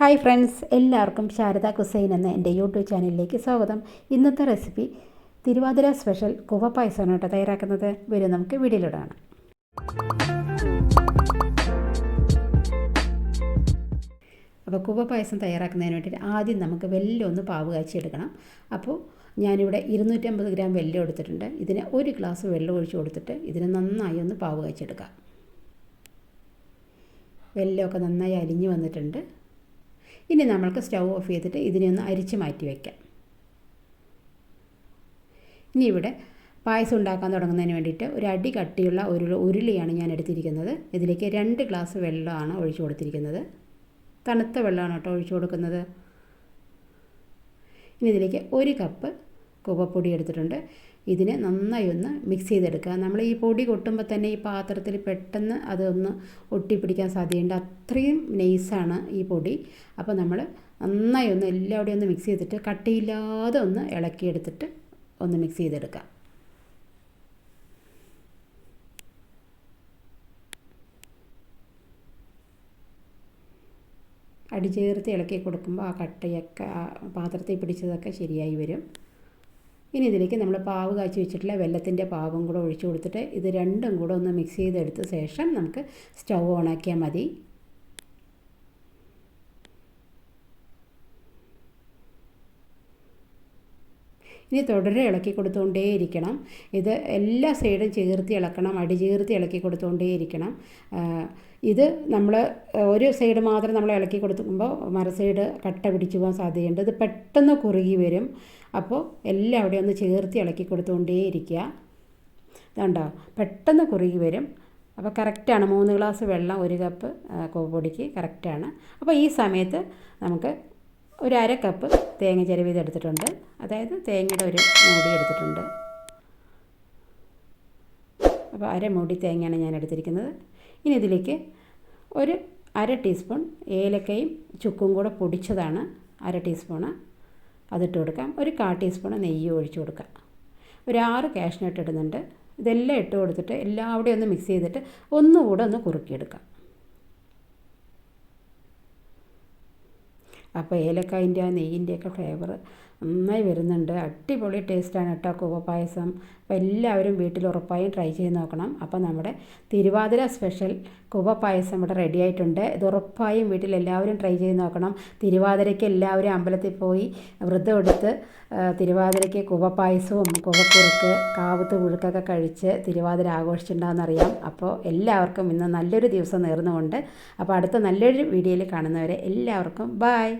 Hi friends എല്ലാവർക്കും Sharada cuisine എന്ന എന്റെ യൂട്യൂബ് ചാനലിലേക്ക് സ്വാഗതം. ഇന്നത്തെ റെസിപ്പി തിരുവാതിര സ്പെഷ്യൽ കുവ കേട്ടോ തയ്യാറാക്കുന്നത്. വരും നമുക്ക് വീഡിയോയിലിടാണ് അപ്പോൾ കുവ പായസം തയ്യാറാക്കുന്നതിന് വേണ്ടിയിട്ട് ആദ്യം നമുക്ക് വെല്ലൊന്ന് പാവ് കാച്ചിയെടുക്കണം അപ്പോൾ ഞാനിവിടെ ഇരുന്നൂറ്റമ്പത് ഗ്രാം വെല്ലം എടുത്തിട്ടുണ്ട്. ഇതിന് ഒരു ഗ്ലാസ് വെള്ളം ഒഴിച്ച് കൊടുത്തിട്ട് ഇതിനെ നന്നായി ഒന്ന് പാവ് കാച്ചെടുക്കാം വെല്ലമൊക്കെ നന്നായി അലിഞ്ഞ് വന്നിട്ടുണ്ട്. ഇനി നമ്മൾക്ക് സ്റ്റൗ ഓഫ് ചെയ്തിട്ട് ഇതിനെ ഒന്ന് അരിച്ച് മാറ്റി വയ്ക്കാം ഇനി ഇവിടെ പായസം ഉണ്ടാക്കാൻ തുടങ്ങുന്നതിന് വേണ്ടിയിട്ട് ഒരു അടി കട്ടിയുള്ള ഒരു ഉരുളിയാണ് ഞാൻ എടുത്തിരിക്കുന്നത്. ഇതിലേക്ക് രണ്ട് ഗ്ലാസ് വെള്ളമാണ് ഒഴിച്ചു കൊടുത്തിരിക്കുന്നത്. തണുത്ത വെള്ളമാണ് കേട്ടോ ഒഴിച്ചു കൊടുക്കുന്നത്. ഇനി ഇതിലേക്ക് ഒരു കപ്പ് കുവപ്പൊടി എടുത്തിട്ടുണ്ട് ഇതിനെ നന്നായി ഒന്ന് മിക്സ് ചെയ്തെടുക്കുക. നമ്മൾ ഈ പൊടി കൊട്ടുമ്പോൾ തന്നെ ഈ പാത്രത്തിൽ പെട്ടെന്ന് അതൊന്ന് ഒട്ടിപ്പിടിക്കാൻ സാധ്യതയുണ്ട്. അത്രയും നൈസാണ് ഈ പൊടി. അപ്പോൾ നമ്മൾ നന്നായി ഒന്ന് എല്ലാവിടെയും ഒന്ന് മിക്സ് ചെയ്തിട്ട് കട്ടിയില്ലാതെ ഒന്ന് ഇളക്കിയെടുത്തിട്ട് ഒന്ന് മിക്സ് ചെയ്തെടുക്കാം അടിചേർത്ത് ഇളക്കി കൊടുക്കുമ്പോൾ ആ കട്ടയൊക്കെ ആ പാത്രത്തിൽ പിടിച്ചതൊക്കെ ശരിയായി വരും. ഇനി ഇതിലേക്ക് നമ്മൾ പാവ് കാച്ചി വെച്ചിട്ടുള്ള വെള്ളത്തിന്റെ പാവും കൂടെ ഒഴിച്ചു കൊടുത്തിട്ട് ഇത് രണ്ടും കൂടെ ഒന്ന് മിക്സ് ചെയ്തെടുത്ത ശേഷം നമുക്ക് സ്റ്റൗ ഓണാക്കിയാൽ മതി. ഇനി തുടരെ ഇളക്കി കൊടുത്തുകൊണ്ടേയിരിക്കണം ഇത് എല്ലാ സൈഡും ചേർത്തി ഇളക്കണം അടി ചേർത്തി ഇളക്കി കൊടുത്തുകൊണ്ടേയിരിക്കണം ഇത് നമ്മൾ ഒരു സൈഡ് മാത്രം നമ്മൾ ഇളക്കി കൊടുക്കുമ്പോൾ മറ സൈഡ് കട്ട പിടിച്ചു പോകാൻ സാധ്യതയുണ്ട്. ഇത് പെട്ടെന്ന് കുറുകി വരും. അപ്പോൾ എല്ലാം അവിടെ ഒന്ന് ചേർത്തി ഇളക്കി കൊടുത്തുകൊണ്ടേയിരിക്കുക ഇതുണ്ടോ? പെട്ടെന്ന് കുറുകി വരും. അപ്പോൾ കറക്റ്റാണ്. മൂന്ന് ഗ്ലാസ് വെള്ളം ഒരു കപ്പ് കോപ്പൊടിക്ക് കറക്റ്റാണ്. അപ്പോൾ ഈ സമയത്ത് നമുക്ക് ഒരു അര കപ്പ് തേങ്ങ ചിരവിത് എടുത്തിട്ടുണ്ട്. അതായത് തേങ്ങയുടെ ഒരു മൂടി എടുത്തിട്ടുണ്ട്. അപ്പോൾ അര മൂടി തേങ്ങയാണ് ഞാൻ എടുത്തിരിക്കുന്നത്. ഇനി ഇതിലേക്ക് ഒരു അര ടീസ്പൂൺ ഏലക്കയും ചുക്കും കൂടെ പൊടിച്ചതാണ് അര ടീസ്പൂണ് അതിട്ട് കൊടുക്കാം. ഒരു കാ ടീസ്പൂൺ നെയ്യ് ഒഴിച്ചു കൊടുക്കാം. ഒരു ആറ് കാഷ്നട്ട് ഇടുന്നുണ്ട്. ഇതെല്ലാം ഇട്ട് കൊടുത്തിട്ട് എല്ലാവിടെയും ഒന്ന് മിക്സ് ചെയ്തിട്ട് ഒന്നുകൂടെ ഒന്ന് കുറുക്കിയെടുക്കാം. അപ്പോൾ ഏലക്കായന്റെ ആ നെയ്യിന്റെയൊക്കെ ഫ്ലേവർ നന്നായി വരുന്നുണ്ട്. അടിപൊളി ടേസ്റ്റാണ് കേട്ടോ കൂവ പായസം. അപ്പോൾ എല്ലാവരും വീട്ടിൽ ഉറപ്പായും ട്രൈ ചെയ്ത് നോക്കണം. അപ്പോൾ നമ്മുടെ തിരുവാതിര സ്പെഷ്യൽ കൂവ പായസം ഇവിടെ റെഡി ആയിട്ടുണ്ട്. ഇത് ഉറപ്പായും വീട്ടിൽ എല്ലാവരും ട്രൈ ചെയ്ത് നോക്കണം. തിരുവാതിരയ്ക്ക് എല്ലാവരും അമ്പലത്തിൽ പോയി വ്രതം എടുത്ത് തിരുവാതിരയ്ക്ക് കൂവ പായസവും കൂവക്കുറുക്ക് കാവത്ത് പുഴുക്കൊക്കെ കഴിച്ച് തിരുവാതിര ആഘോഷിച്ചിട്ടുണ്ടാകുന്നറിയാം അപ്പോൾ എല്ലാവർക്കും ഇന്ന് നല്ലൊരു ദിവസം നേർന്നുകൊണ്ട് അപ്പോൾ അടുത്ത നല്ലൊരു വീഡിയോയിൽ കാണുന്നവരെ എല്ലാവർക്കും ബായ്